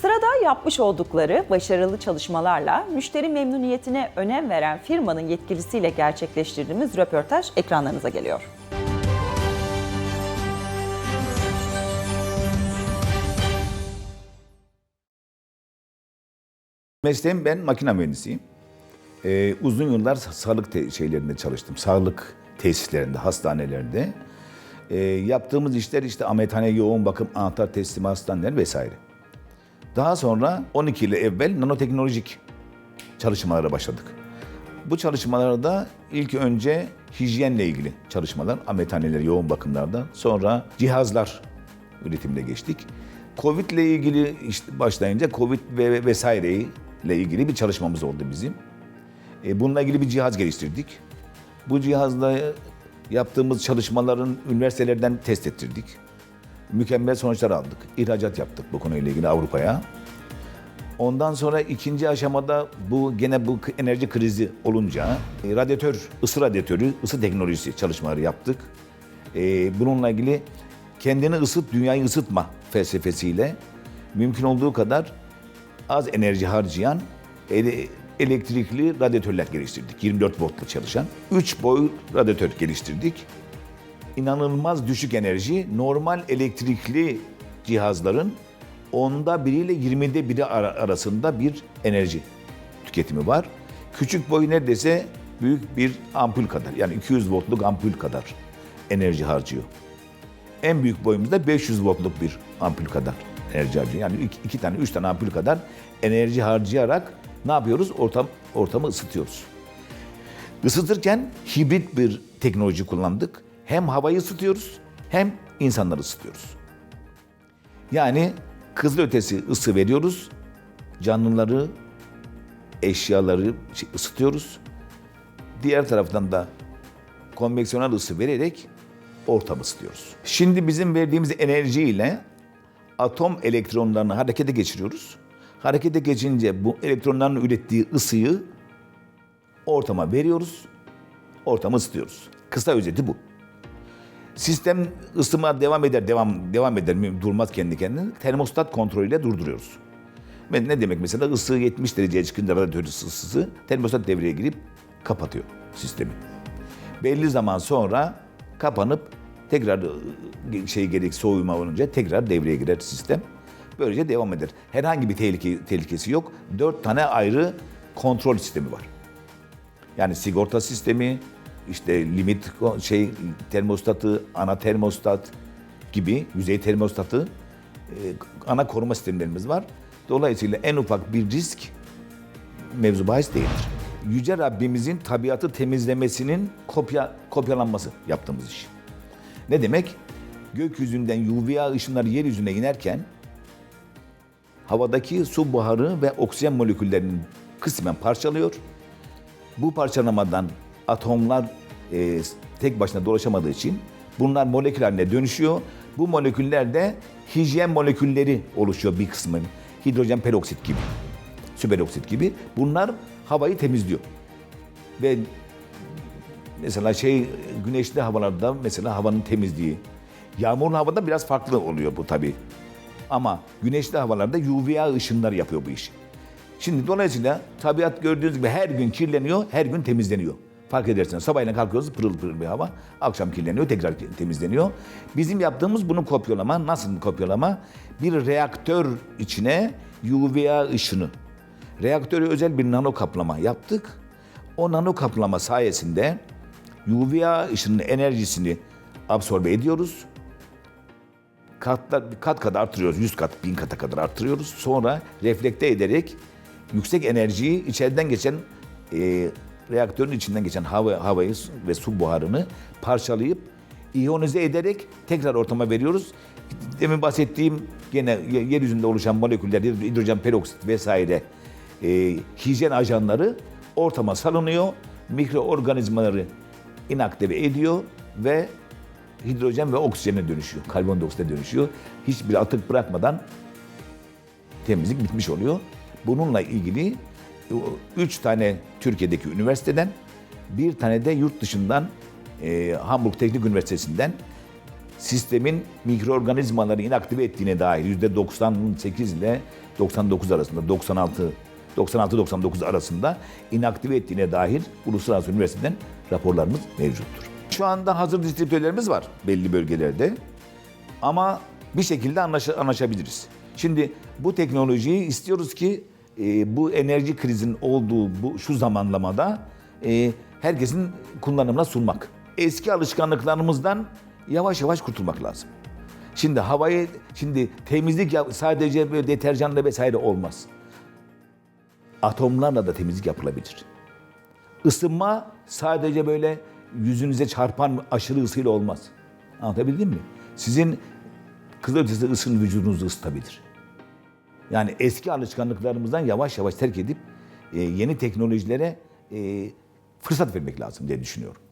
Sırada yapmış oldukları başarılı çalışmalarla müşteri memnuniyetine önem veren firmanın yetkilisiyle gerçekleştirdiğimiz röportaj ekranlarınıza geliyor. Mesleğim ben makine mühendisiyim. Ee, uzun yıllar sa- sağlık şeylerinde çalıştım. Sağlık tesislerinde, hastanelerinde. Ee, yaptığımız işler işte amethane, yoğun bakım, anahtar teslimi hastaneler vesaire. Daha sonra 12 yıl evvel nanoteknolojik çalışmalara başladık. Bu çalışmalarda ilk önce hijyenle ilgili çalışmalar, amethaneler, yoğun bakımlarda, sonra cihazlar üretimine geçtik. Covid ile ilgili işte başlayınca Covid ve vesaire ile ilgili bir çalışmamız oldu bizim. E, bununla ilgili bir cihaz geliştirdik. Bu cihazla yaptığımız çalışmaların üniversitelerden test ettirdik. Mükemmel sonuçlar aldık. İhracat yaptık bu konuyla ilgili Avrupa'ya. Ondan sonra ikinci aşamada bu gene bu enerji krizi olunca e, radyatör, ısı radyatörü, ısı teknolojisi çalışmaları yaptık. E, bununla ilgili kendini ısıt, dünyayı ısıtma felsefesiyle mümkün olduğu kadar az enerji harcayan ele- elektrikli radyatörler geliştirdik. 24 voltla çalışan. 3 boy radyatör geliştirdik inanılmaz düşük enerji normal elektrikli cihazların onda biriyle 20'de biri ara- arasında bir enerji tüketimi var. Küçük boy neredeyse büyük bir ampul kadar yani 200 voltluk ampul kadar enerji harcıyor. En büyük boyumuzda 500 voltluk bir ampul kadar enerji harcıyor. Yani iki, iki tane, üç tane ampul kadar enerji harcayarak ne yapıyoruz? Ortam, ortamı ısıtıyoruz. Isıtırken hibrit bir teknoloji kullandık. Hem havayı ısıtıyoruz hem insanları ısıtıyoruz. Yani kızılötesi ısı veriyoruz. Canlıları, eşyaları şey, ısıtıyoruz. Diğer taraftan da konveksiyonel ısı vererek ortamı ısıtıyoruz. Şimdi bizim verdiğimiz enerjiyle atom elektronlarını harekete geçiriyoruz. Harekete geçince bu elektronların ürettiği ısıyı ortama veriyoruz. Ortamı ısıtıyoruz. Kısa özeti bu. Sistem ısıma devam eder, devam devam eder, durmaz kendi kendine. Termostat kontrolüyle durduruyoruz. Ve Ne demek mesela ısı 70 dereceye çıkınca radyatör ısısı termostat devreye girip kapatıyor sistemi. Belli zaman sonra kapanıp tekrar ı, şey gerek soğuma olunca tekrar devreye girer sistem. Böylece devam eder. Herhangi bir tehlike, tehlikesi yok. Dört tane ayrı kontrol sistemi var. Yani sigorta sistemi, işte limit şey termostatı, ana termostat gibi yüzey termostatı e, ana koruma sistemlerimiz var. Dolayısıyla en ufak bir risk mevzu bahis değildir. Yüce Rabbimizin tabiatı temizlemesinin kopya kopyalanması yaptığımız iş. Ne demek? Gökyüzünden UVA ışınları yeryüzüne inerken havadaki su buharı ve oksijen moleküllerinin kısmen parçalıyor. Bu parçalamadan atomlar e, tek başına dolaşamadığı için bunlar molekül haline dönüşüyor. Bu moleküller de hijyen molekülleri oluşuyor bir kısmı. Hidrojen peroksit gibi, süperoksit gibi. Bunlar havayı temizliyor. Ve mesela şey güneşli havalarda mesela havanın temizliği. Yağmurlu havada biraz farklı oluyor bu tabii. Ama güneşli havalarda UVA ışınları yapıyor bu işi. Şimdi dolayısıyla tabiat gördüğünüz gibi her gün kirleniyor, her gün temizleniyor. Fark ederseniz sabahleyin kalkıyoruz pırıl pırıl bir hava, akşam kirleniyor, tekrar temizleniyor. Bizim yaptığımız bunu kopyalama. Nasıl kopyalama? Bir reaktör içine UVA ışını, reaktörü özel bir nano kaplama yaptık. O nano kaplama sayesinde UVA ışının enerjisini absorbe ediyoruz katlar, kat kat artırıyoruz. 100 kat, 1000 kata kadar artırıyoruz. Sonra reflekte ederek yüksek enerjiyi içeriden geçen e, reaktörün içinden geçen hava, havayı ve su buharını parçalayıp iyonize ederek tekrar ortama veriyoruz. Demin bahsettiğim gene ye- yeryüzünde oluşan moleküller, hidrojen peroksit vesaire e, hijyen ajanları ortama salınıyor. Mikroorganizmaları inaktive ediyor ve hidrojen ve oksijene dönüşüyor. Karbondioksite dönüşüyor. Hiçbir atık bırakmadan temizlik bitmiş oluyor. Bununla ilgili o üç tane Türkiye'deki üniversiteden, bir tane de yurt dışından e, Hamburg Teknik Üniversitesi'nden sistemin mikroorganizmaları inaktive ettiğine dair %98 ile 99 arasında 96 96-99 arasında inaktive ettiğine dair uluslararası üniversiteden raporlarımız mevcuttur. Şu anda hazır distribütörlerimiz var belli bölgelerde ama bir şekilde anlaşa- anlaşabiliriz. Şimdi bu teknolojiyi istiyoruz ki e, bu enerji krizinin olduğu bu şu zamanlamada e, herkesin kullanımına sunmak. Eski alışkanlıklarımızdan yavaş yavaş kurtulmak lazım. Şimdi havayı, şimdi temizlik sadece böyle deterjanla vesaire olmaz. Atomlarla da temizlik yapılabilir. Isınma sadece böyle yüzünüze çarpan aşırı ısıyla olmaz. Anlatabildim mi? Sizin kızılötesi ısın vücudunuzu ısıtabilir. Yani eski alışkanlıklarımızdan yavaş yavaş terk edip e, yeni teknolojilere e, fırsat vermek lazım diye düşünüyorum.